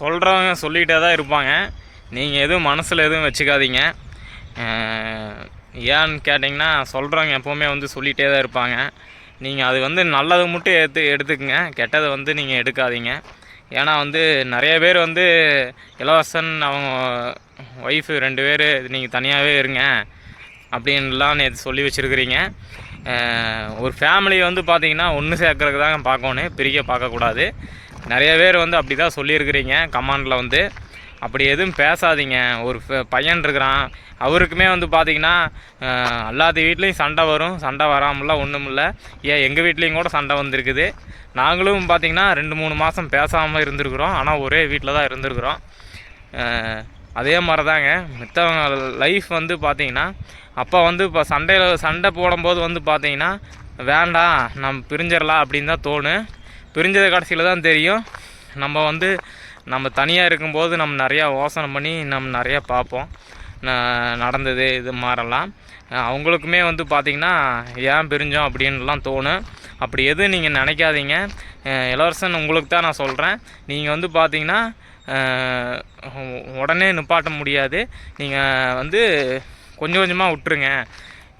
சொல்கிறவங்க சொல்லிகிட்டே தான் இருப்பாங்க. நீங்கள் எதுவும் மனசில் எதுவும் வச்சுக்காதீங்க. ஏன்னு கேட்டிங்கன்னா சொல்கிறவங்க எப்போவுமே வந்து சொல்லிகிட்டே தான் இருப்பாங்க. நீங்கள் அது வந்து நல்லது மட்டும் எடுத்து எடுத்துக்கங்க. கெட்டதை வந்து நீங்கள் எடுக்காதீங்க. ஏன்னா வந்து நிறைய பேர் வந்து இளவரசன் அவங்க ஒய்ஃபு ரெண்டு பேர் நீங்கள் தனியாகவே இருங்க அப்படின்லாம் நேற்று சொல்லி வச்சுருக்கிறீங்க. ஒரு ஃபேமிலியை வந்து பார்த்தீங்கன்னா ஒன்று சேர்க்குறதுக்கு தாங்க பார்க்கணும். பிரிக்க பார்க்கக்கூடாது. நிறைய பேர் வந்து அப்படி தான் சொல்லியிருக்கிறீங்க கமாண்டில் வந்து. அப்படி எதுவும் பேசாதீங்க. ஒரு பையன் இருக்கிறான். அவருக்குமே வந்து பார்த்தீங்கன்னா எல்லாத்து வீட்லேயும் சண்டை வரும். சண்டை வராமலாம் ஒன்றும் இல்லை ஏன் எங்கள் வீட்லேயும் கூட சண்டை வந்திருக்குது. நாங்களும் பார்த்திங்கன்னா ரெண்டு மூணு மாதம் பேசாமல் இருந்திருக்கிறோம். ஆனால் ஒரே வீட்டில் தான் இருந்திருக்கிறோம். அதே மாதிரி தாங்க மித்தவங்க லைஃப் வந்து பார்த்திங்கன்னா அப்போ வந்து இப்போ சண்டையில் சண்டை போடும்போது வந்து பார்த்திங்கன்னா வேண்டாம் நம்ம பிரிஞ்சிடலாம் அப்படின்னு தான் தோணும். பிரிஞ்சது கடைசியில் தான் தெரியும். நம்ம வந்து நம்ம தனியாக இருக்கும்போது நம்ம நிறையா யோசனை பண்ணி நம்ம நிறையா பார்ப்போம். நடந்தது இது மாதிரிலாம் அவங்களுக்குமே வந்து பார்த்திங்கன்னா ஏன் பிரிஞ்சோம்? அப்படின்லாம் தோணும். அப்படி எதுவும் நீங்கள் நினைக்காதீங்க. இளவரசன் உங்களுக்கு தான் நான் சொல்கிறேன் நீங்கள் வந்து பார்த்திங்கன்னா உடனே நிப்பாட்ட முடியாது. நீங்கள் வந்து கொஞ்சம் கொஞ்சமாக விட்டுருங்க.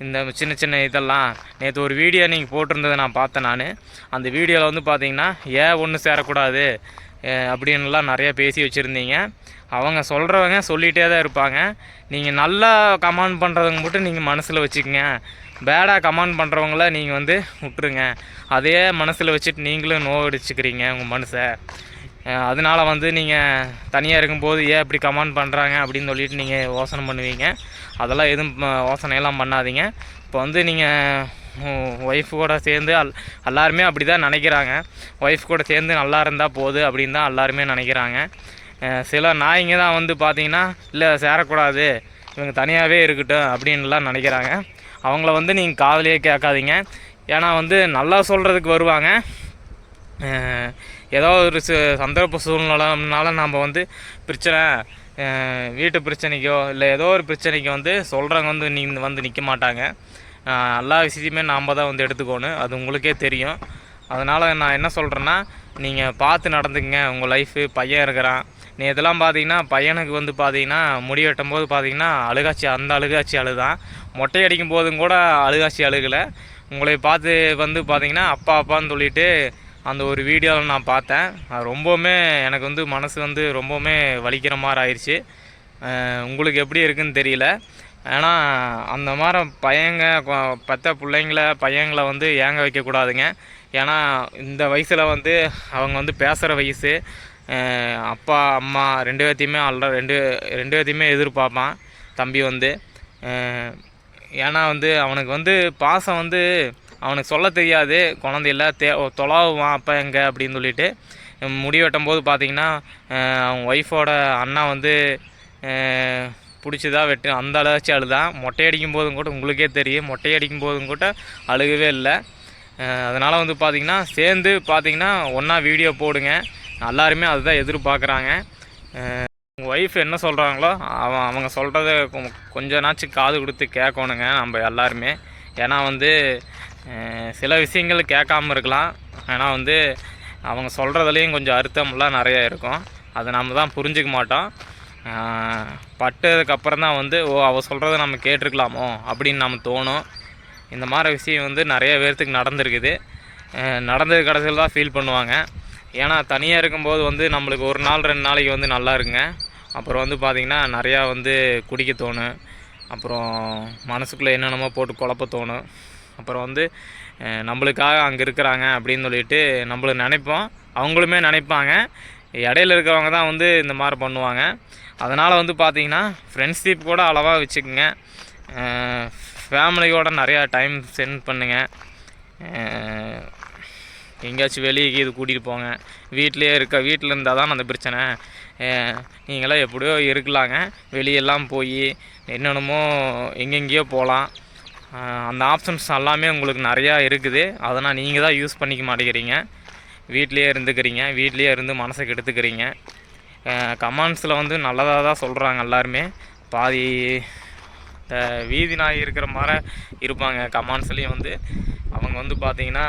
இந்த சின்ன சின்ன இதெல்லாம். நேற்று ஒரு வீடியோ நீங்கள் போட்டிருந்ததை நான் பார்த்தேன் நான். அந்த வீடியோவில் வந்து பார்த்தீங்கன்னா ஏன் ஒன்று சேரக்கூடாது? அப்படின்லாம் நிறையா பேசி வச்சுருந்தீங்க. அவங்க சொல்கிறவங்க சொல்லிகிட்டே தான் இருப்பாங்க. நீங்கள் நல்லா கமாண்ட் பண்ணுறவங்க மட்டும் நீங்கள் மனசில் வச்சுக்கோங்க. பேடாக கமாண்ட் பண்ணுறவங்கள நீங்கள் வந்து விட்டுருங்க அதே மனசில் வச்சுட்டு நீங்களும் நோவடிச்சுக்கிறீங்க உங்கள் மனசை. அதனால் வந்து நீங்கள் தனியாக இருக்கும்போது ஏன் இப்படி கமாண்ட் பண்ணுறாங்க அப்படின்னு சொல்லிட்டு நீங்கள் யோசனை பண்ணுவீங்க. அதெல்லாம் எதுவும் யோசனையெல்லாம் பண்ணாதீங்க. இப்போ வந்து நீங்கள் ஒய்ஃப் கூட சேர்ந்து அல் எல்லாருமே அப்படி தான் நினைக்கிறாங்க. ஒய்ஃப் கூட சேர்ந்து நல்லா இருந்தால் போகுது அப்படின்னு தான் எல்லாருமே நினைக்கிறாங்க. சில நாய்ங்க தான் வந்து பார்த்தீங்கன்னா இல்லை சேரக்கூடாது. இவங்க தனியாகவே இருக்கட்டும் அப்படின்லாம் நினைக்கிறாங்க. அவங்கள வந்து நீங்கள் காதலியே கேட்காதீங்க. ஏன்னா வந்து நல்லா சொல்கிறதுக்கு வருவாங்க. ஏதோ ஒரு சந்தர்ப்ப சூழ்நிலைனால நாம் வந்து பிரச்சனை வீட்டு பிரச்சனைக்கோ இல்லை ஏதோ ஒரு பிரச்சனைக்கு வந்து சொல்கிறவங்க வந்து நீ வந்து நிற்க மாட்டாங்க. எல்லா விஷயத்தையுமே நாம் தான் வந்து எடுத்துக்கணும். அது உங்களுக்கே தெரியும். அதனால் நான் என்ன சொல்கிறேன்னா நீங்கள் பார்த்து நடந்துங்க உங்கள் லைஃபு பையன் இருக்கிறான். நீ இதெல்லாம் பார்த்தீங்கன்னா பையனுக்கு வந்து பார்த்தீங்கன்னா முடி வெட்டும் போது பார்த்தீங்கன்னா அழுகாச்சி. அந்த அழுகாச்சி அழுதான். மொட்டை அடிக்கும் போதும் கூட அழுகாச்சி அழுகலை. உங்களை பார்த்து வந்து பார்த்தீங்கன்னா அப்பா அப்பான்னு சொல்லிட்டு அந்த ஒரு வீடியோவில் நான் பார்த்தேன். அது ரொம்பவுமே எனக்கு வந்து மனசு வந்து ரொம்பவுமே வலிக்கிற மாதிரி ஆயிடுச்சு உங்களுக்கு எப்படி இருக்குன்னு தெரியல. ஏன்னா அந்த மாதிரி பையங்க பெத்த பிள்ளைங்கள பையங்களை வந்து ஏங்க வைக்கக்கூடாதுங்க. ஏன்னா இந்த வயசில் வந்து அவங்க வந்து பேசுகிற வயசு அப்பா அம்மா ரெண்டு பேர்த்தையுமே அல்ல ரெண்டு ரெண்டு பேர்த்தையுமே எதிர்பார்ப்பான் தம்பி வந்து. ஏன்னா வந்து அவனுக்கு வந்து பாசம் வந்து அவனுக்கு சொல்ல தெரியாது குழந்தையில தே தொலாவுவான் அப்போ எங்கே அப்படின்னு சொல்லிட்டு. முடி வெட்டும் போது பார்த்தீங்கன்னா அவன் ஒய்ஃபோட அண்ணா வந்து பிடிச்சிதா வெட்டு அந்த அளவுச்சு அழுதான் மொட்டை அடிக்கும் போதும் கூட உங்களுக்கே தெரியும். மொட்டை அடிக்கும் போதும் கூட அழுகவே இல்லை. அதனால் வந்து பார்த்திங்கன்னா சேர்ந்து பார்த்திங்கன்னா ஒன்றா வீடியோ போடுங்க. எல்லாருமே அதுதான் எதிர்பார்க்குறாங்க உங்கள் ஒய்ஃப் என்ன சொல்கிறாங்களோ அவன் அவங்க சொல்கிறத கொஞ்ச நாச்சும் காது கொடுத்து கேட்கணுங்க நம்ம எல்லாருமே. ஏன்னா வந்து சில விஷயங்கள் கேட்காம இருக்கலாம். ஆனால் வந்து அவங்க சொல்கிறதுலேயும் கொஞ்சம் அர்த்தம்லாம் நிறையா இருக்கும். அதை நம்ம தான் புரிஞ்சிக்க மாட்டோம். பட்டதுக்கப்புறம் தான் வந்து ஓ அவள் சொல்கிறத நம்ம கேட்டிருக்கலாமோ அப்படின்னு நம்ம தோணும். இந்த மாதிரி விஷயம் வந்து நிறைய பேர்த்துக்கு நடந்திருக்குது. நடந்தது கடைசியில் தான் ஃபீல் பண்ணுவாங்க. ஏன்னா தனியாக இருக்கும்போது வந்து நம்மளுக்கு ஒரு நாள் ரெண்டு நாளைக்கு வந்து நல்லா இருக்குங்க அப்புறம் வந்து பார்த்திங்கன்னா நிறையா வந்து குடிக்க தோணும். அப்புறம் மனசுக்குள்ளே என்னென்னமோ போட்டு குழப்ப தோணும். அப்புறம் வந்து நம்மளுக்காக அங்கே இருக்கிறாங்க அப்படின்னு சொல்லிட்டு நம்மளுக்கு நினைப்போம். அவங்களுமே நினைப்பாங்க. இடையில இருக்கிறவங்க தான் வந்து இந்த மாதிரி பண்ணுவாங்க. அதனால் வந்து பார்த்திங்கன்னா ஃப்ரெண்ட்ஷிப் கூட அளவாக வச்சுக்கோங்க. ஃபேமிலியோட நிறையா டைம் ஸ்பெண்ட் பண்ணுங்கள் எங்கேயாச்சும் வெளியே இது கூட்டிகிட்டு போங்க. வீட்டிலே இருக்க வீட்டில் இருந்தால் தான் அந்த பிரச்சனை. நீங்களாம் எப்படியோ இருக்கலாங்க. வெளியெல்லாம் போய் என்னென்னமோ எங்கெங்கேயோ போகலாம். அந்த ஆப்ஷன்ஸ் எல்லாமே உங்களுக்கு நிறையா இருக்குது. அதனால் நீங்கள் தான் யூஸ் பண்ணிக்க மாட்டேங்கிறீங்க. வீட்லேயே இருந்துக்கிறீங்க. வீட்லேயே இருந்து மனசை கெடுத்துக்கிறீங்க. கமெண்ட்ஸில் வந்து நல்லதாக தான் சொல்கிறாங்க எல்லாருமே. பாதி இந்த வீதி நாய் இருக்கிற மாதிரி இருப்பாங்க கமெண்ட்ஸ்லேயும் வந்து. அவங்க வந்து பார்த்தீங்கன்னா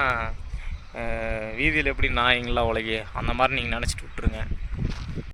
வீதியில் எப்படி நாய்ங்களா உலகி அந்த மாதிரி நீங்கள் நினச்சிட்டு விட்ருங்க